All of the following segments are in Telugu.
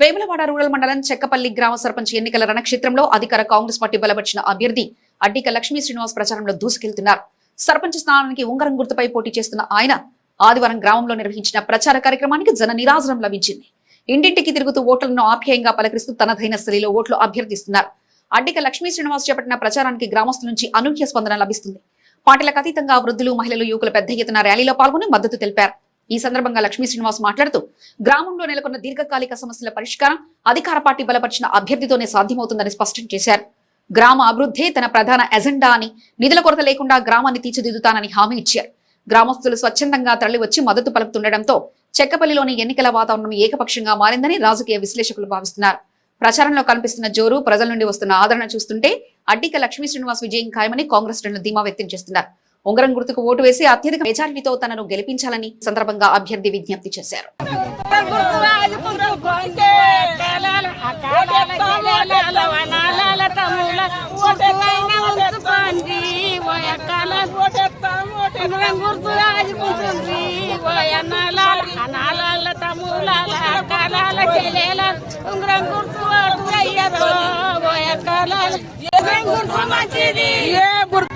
వేములవాడ రూరల్ మండలం చెక్కపల్లి గ్రామ సర్పంచ్ ఎన్నికల రణక్షేత్రంలో అధికార కాంగ్రెస్ పార్టీ బలపరిచిన అభ్యర్థి అడ్డిక లక్ష్మీ శ్రీనివాస్ ప్రచారంలో దూసుకెళ్తున్నారు. సర్పంచ్ స్థానానికి ఉంగరం గుర్తుపై పోటీ చేస్తున్న ఆయన ఆదివారం గ్రామంలో నిర్వహించిన ప్రచార కార్యక్రమానికి జన నిరాజనం లభించింది. ఇంటింటికి తిరుగుతూ ఓట్లను ఆప్యాయంగా పలకరిస్తూ తనదైన స్థలిలో ఓట్లు అభ్యర్థిస్తున్నారు. అడ్డిక లక్ష్మీ శ్రీనివాస్ చేపట్టిన ప్రచారానికి గ్రామస్తుల నుంచి అనూహ్య స్పందన లభిస్తుంది. పార్టీలకు అతీతంగా వృద్ధులు మహిళలు యువకులు పెద్ద ఎత్తున ర్యాలీలో పాల్గొని మద్దతు తెలిపారు. ఈ సందర్భంగా లక్ష్మీ శ్రీనివాస్ మాట్లాడుతూ గ్రామంలో నెలకొన్న దీర్ఘకాలిక సమస్యల పరిష్కారం అధికార పార్టీ బలపరిచిన అభ్యర్థితోనే సాధ్యమవుతుందని స్పష్టం చేశారు. గ్రామ అభివృద్ధే తన ప్రధాన ఎజెండా అని నిధుల కొరత లేకుండా గ్రామాన్ని తీర్చిదిద్దుతానని హామీ ఇచ్చారు. గ్రామస్తులు స్వచ్ఛందంగా తరలివచ్చి మద్దతు పలుకుతుండటంతో చెక్కపల్లిలోని ఎన్నికల వాతావరణం ఏకపక్షంగా మారిందని రాజకీయ విశ్లేషకులు భావిస్తున్నారు. ప్రచారంలో కనిపిస్తున్న జోరు ప్రజల నుండి వస్తున్న ఆదరణ చూస్తుంటే అడ్డిక లక్ష్మీ శ్రీనివాస్ విజయం ఖాయమని కాంగ్రెస్ శ్రేణులు ధీమా వ్యక్తం చేస్తున్నారు. ఉంగరం గుర్తుకు ఓటు వేసి అత్యధిక మెజారిటీతో తనను గెలిపించాలని సందర్భంగా అభ్యర్థి విజ్ఞప్తి చేశారు. ఉంగరం గుర్తు అయ్యదో గుర్తు మంచిది ఏ గుర్తు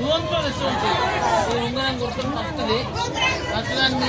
సోంపులు సోంపు ఈ ఉంగరం గుర్తులు వస్తుంది వస్తుందని మీరు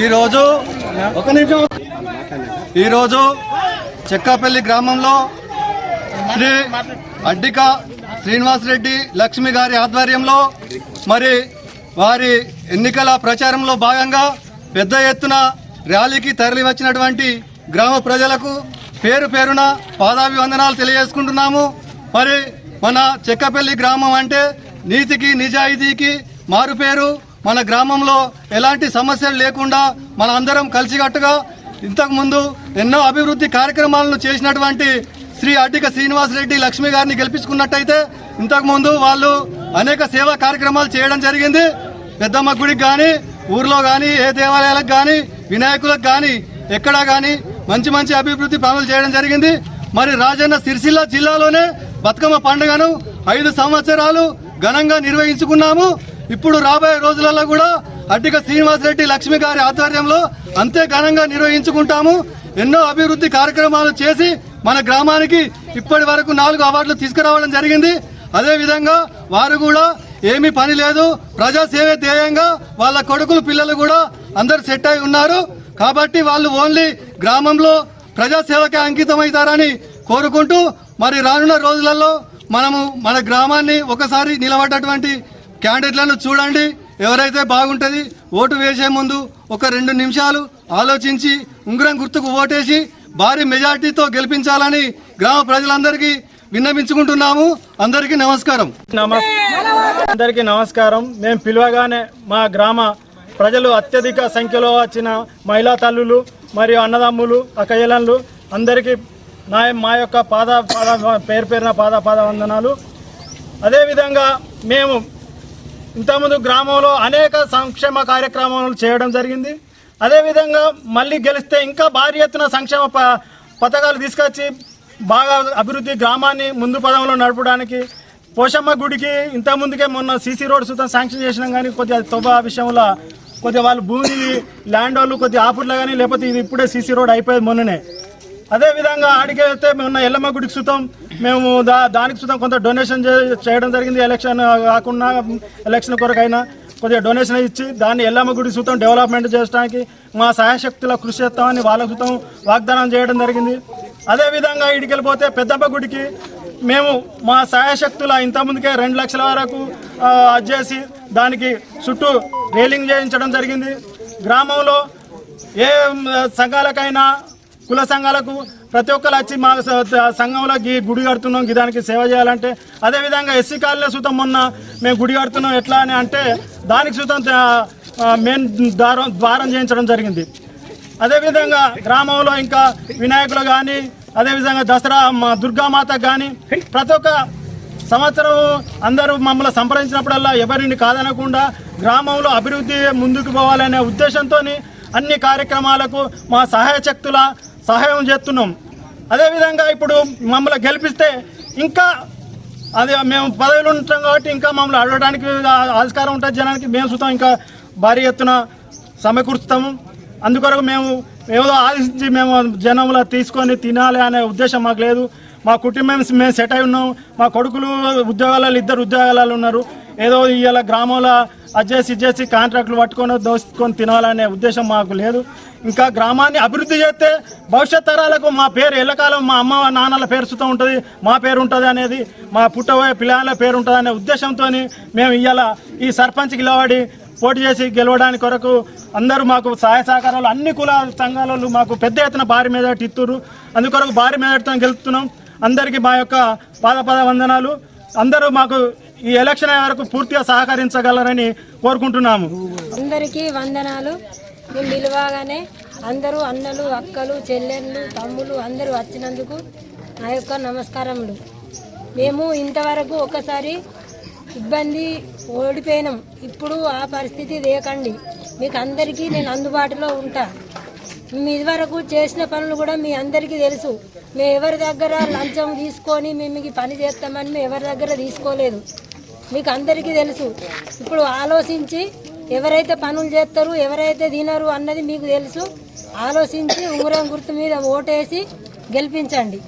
ఈరోజు ఒక నిమిషం. ఈరోజు చెక్కాపల్లి గ్రామంలో శ్రీ అడ్డిక శ్రీనివాసరెడ్డి లక్ష్మి గారి ఆధ్వర్యంలో మరి వారి ఎన్నికల ప్రచారంలో భాగంగా పెద్ద ఎత్తున ర్యాలీకి తరలి వచ్చినటువంటి గ్రామ ప్రజలకు పేరు పేరున పాదాభివందనాలు తెలియజేసుకుంటున్నాము. మరి మన చెక్కపల్లి గ్రామం అంటే నీతికి నిజాయితీకి మారుపేరు. మన గ్రామంలో ఎలాంటి సమస్యలు లేకుండా మన అందరం కలిసికట్టుగా ఇంతకుముందు ఎన్నో అభివృద్ధి కార్యక్రమాలను చేసినటువంటి శ్రీ అడ్డిక శ్రీనివాసరెడ్డి లక్ష్మి గారిని గెలిపించుకున్నట్టయితే ఇంతకుముందు వాళ్ళు అనేక సేవా కార్యక్రమాలు చేయడం జరిగింది. పెద్దమ్మ గుడికి కానీ ఊర్లో కానీ ఏ దేవాలయాలకు కానీ వినాయకులకు కానీ ఎక్కడా కానీ మంచి మంచి అభివృద్ధి పనులు చేయడం జరిగింది. మరి రాజన్న సిరిసిల్ల జిల్లాలోనే బతుకమ్మ పండుగను ఐదు సంవత్సరాలు ఘనంగా నిర్వహించుకున్నాము. ఇప్పుడు రాబోయే రోజులలో కూడా అడ్డిక శ్రీనివాసరెడ్డి లక్ష్మి గారి ఆధ్వర్యంలో అంతే ఘనంగా నిర్వహించుకుంటాము. ఎన్నో అభివృద్ధి కార్యక్రమాలు చేసి మన గ్రామానికి ఇప్పటి వరకు నాలుగు అవార్డులు తీసుకురావడం జరిగింది. అదే విధంగా వారు కూడా ఏమీ పని లేదు. ప్రజాసేవే ధ్యేయంగా వాళ్ళ కొడుకులు పిల్లలు కూడా అందరు సెట్ అయి ఉన్నారు. కాబట్టి వాళ్ళు ఓన్లీ గ్రామంలో ప్రజాసేవకే అంకితమవుతారని కోరుకుంటూ మరి రానున్న రోజులలో మనము మన గ్రామాన్ని ఒకసారి నిలబడ్డటువంటి క్యాండిడేట్లను చూడండి ఎవరైతే బాగుంటుంది ఓటు వేసే ముందు ఒక రెండు నిమిషాలు ఆలోచించి ఉంగరం గుర్తుకు ఓటేసి భారీ మెజార్టీతో గెలిపించాలని గ్రామ ప్రజలందరికీ విన్నవించుకుంటున్నాము. అందరికీ నమస్కారం. నమస్ అందరికీ నమస్కారం. మేము పిలవగానే మా గ్రామ ప్రజలు అత్యధిక సంఖ్యలో వచ్చిన మహిళా తల్లులు మరియు అన్నదమ్ములు అక్కయ్యలన్లు అందరికీ నా మా యొక్క పాద పాద పేరు పేరున పాద పాద వందనాలు. అదేవిధంగా మేము ఇంతకుముందు గ్రామంలో అనేక సంక్షేమ కార్యక్రమాలు చేయడం జరిగింది. అదేవిధంగా మళ్ళీ గెలిస్తే ఇంకా భారీ ఎత్తున సంక్షేమ ప- పథకాలు తీసుకొచ్చి బాగా అభివృద్ధి గ్రామాన్ని ముందు పదంలో నడపడానికి పోషమ్మ గుడికి ఇంతకుముందుకే మొన్న సీసీ రోడ్ సుతం శాంక్షన్ చేసినాం కానీ కొద్దిగా తొబా విషయంలో కొద్దిగా వాళ్ళు భూమి ల్యాండ్ వాళ్ళు కొద్దిగా ఆపుట్లో కానీ లేకపోతే ఇది ఇప్పుడే సీసీ రోడ్ అయిపోయేది మొన్ననే. అదేవిధంగా ఆడికి వెళ్తే మొన్న ఎల్లమ్మ గుడికి సుతం మేము దా దానికి సుతం కొంత డొనేషన్ చేయడం జరిగింది. ఎలక్షన్ కాకుండా ఎలక్షన్ కొరకైనా కొద్దిగా డొనేషన్ ఇచ్చి దాన్ని ఎల్లమ్మ గుడి సుతం డెవలప్మెంట్ చేయడానికి మా సహాయశక్తుల కృషి చేస్తామని వాళ్ళ సుతం వాగ్దానం చేయడం జరిగింది. అదేవిధంగా ఇడికెళ్ళిపోతే ఇడికి వెళ్ళిపోతే పెద్దమ్మ గుడికి మేము మా సహాయశక్తుల ఇంతకుముందుకే రెండు లక్షల వరకు అది చేసి దానికి చుట్టూ రేలింగ్ చేయించడం జరిగింది. గ్రామంలో ఏ సంఘాలకైనా కుల సంఘాలకు ప్రతి ఒక్కరు వచ్చి మా సంఘంలో గీ గుడి కడుతున్నాం దానికి సేవ చేయాలంటే. అదేవిధంగా ఎస్సీ కాలనీ సుతం మొన్న మేము గుడి కడుతున్నాం ఎట్లా అని అంటే దానికి సుతం మెయిన్ ద్వారం ద్వారం చేయించడం జరిగింది. అదేవిధంగా గ్రామంలో ఇంకా వినాయకులు కానీ అదేవిధంగా దసరా మా దుర్గామాత కానీ ప్రతి ఒక్క సంవత్సరం అందరూ మమ్మల్ని సంప్రదించినప్పుడల్లా ఎవరిని కాదనకుండా గ్రామంలో అభివృద్ధి ముందుకు పోవాలనే ఉద్దేశంతో అన్ని కార్యక్రమాలకు మా సహాయ శక్తుల సహాయం చేస్తున్నాం. అదేవిధంగా ఇప్పుడు మమ్మల్ని గెలిపిస్తే ఇంకా అది మేము పదవిలో ఉంటాం కాబట్టి ఇంకా మమ్మల్ని అడగడానికి ఆ- ఆస్కారం ఉంటుంది జనానికి. మేము సుతం ఇంకా భారీ ఎత్తున సమకూరుస్తాము. అందుకొరకు మేము ఏదో ఆలోచించి మేము జనంలో తీసుకొని తినాలి అనే ఉద్దేశం మాకు లేదు. మా కుటుంబం మేము సెట్ అయి ఉన్నాం. మా కొడుకులు ఉద్యోగాలలో ఇద్దరు ఉద్యోగాలలో ఉన్నారు. ఏదో ఇలా గ్రామంలో అది చేసి చేసి కాంట్రాక్టులు పట్టుకొని దోసుకొని తినాలనే ఉద్దేశం మాకు లేదు. ఇంకా గ్రామాన్ని అభివృద్ధి చేస్తే భవిష్యత్ తరాలకు మా పేరు ఎల్లకాలం మా అమ్మ నాన్నల పేరు సుతం ఉంటుంది మా పేరు ఉంటుంది అనేది మా పుట్టబోయే పిల్లల పేరు ఉంటుంది అనే ఉద్దేశంతో మేము ఇవాళ ఈ సర్పంచ్ నిలబడి పోటీ చేసి గెలవడానికి కొరకు అందరూ మాకు సహాయ సహకారాలు అన్ని కుల సంఘాలలో మాకు పెద్ద ఎత్తున భారీ మెజార్టీ ఇస్తున్నారు అందుకొరకు భారీ మెజార్టీతో గెలుపుతున్నాం. అందరికీ మా యొక్క పాద పాద వందనాలు. అందరూ మాకు ఈ ఎలక్షన్ అయ్యే వరకు పూర్తిగా సహకరించగలరని కోరుకుంటున్నాము. అందరికీ వందనాలు. మేము పిలవగానే అందరూ అన్నలు అక్కలు చెల్లెళ్ళు తమ్ములు అందరూ వచ్చినందుకు నా యొక్క నమస్కారములు. మేము ఇంతవరకు ఒకసారి ఇబ్బంది ఓడిపోయినాం. ఇప్పుడు ఆ పరిస్థితి లేకండి. మీకు అందరికీ నేను అందుబాటులో ఉంటా. మీ ఇదివరకు చేసిన పనులు కూడా మీ అందరికీ తెలుసు. మేము ఎవరి దగ్గర లంచం తీసుకొని మేము మీకు పని చేస్తామని మేము ఎవరి దగ్గర తీసుకోలేదు. మీకు అందరికీ తెలుసు. ఇప్పుడు ఆలోచించి ఎవరైతే పనులు చేస్తారు ఎవరైతే తినరు అన్నది మీకు తెలుసు. ఆలోచించి ఉంగరం గుర్తు మీద ఓటేసి గెలిపించండి.